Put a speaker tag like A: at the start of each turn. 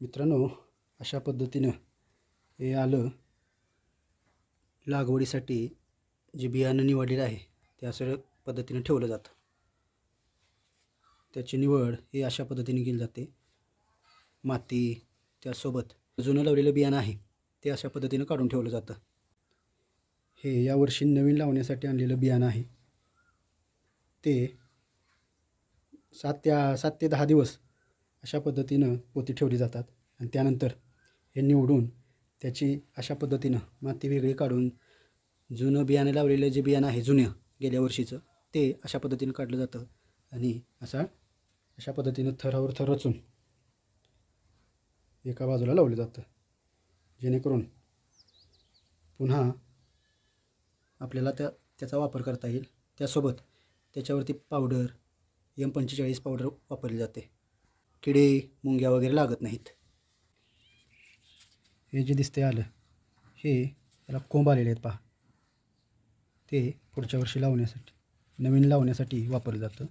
A: मित्रांनो अशा पद्धतीनं हे आलं. लागवडीसाठी जे बियाणं निवडलेलं आहे ते असं पद्धतीनं ठेवलं जातं. त्याची निवड हे अशा पद्धतीने केली जाते. माती त्यासोबत जुनं लावलेलं बियाणं आहे ते अशा पद्धतीनं काढून ठेवलं जातं. हे यावर्षी नवीन लावण्यासाठी आणलेलं बियाणं आहे. ते सात त्या सात ते दहा दिवस अशा पद्धतीनं पोती ठेवली जातात आणि त्यानंतर हे निवडून त्याची अशा पद्धतीनं माती वेगळी काढून जुनं बियाणं लावलेलं जे बियाणं आहे जुनं गेल्या वर्षीचं ते अशा पद्धतीनं काढलं जातं आणि असा अशा पद्धतीनं थरावर थर रचून एका बाजूला लावलं जातं. जेणेकरून पुन्हा आपल्याला त्या त्याचा वापर करता येईल. त्यासोबत त्याच्यावरती पावडर एम पंचेचाळीस पावडर वापरली जाते. किडे मुंग्या वगैरे लागत नाहीत. हे जे दिसते आलं हे त्याला कोंब आलेले आहेत पहा. ते पुढच्या वर्षी लावण्यासाठी नवीन लावण्यासाठी वापरलं जातं.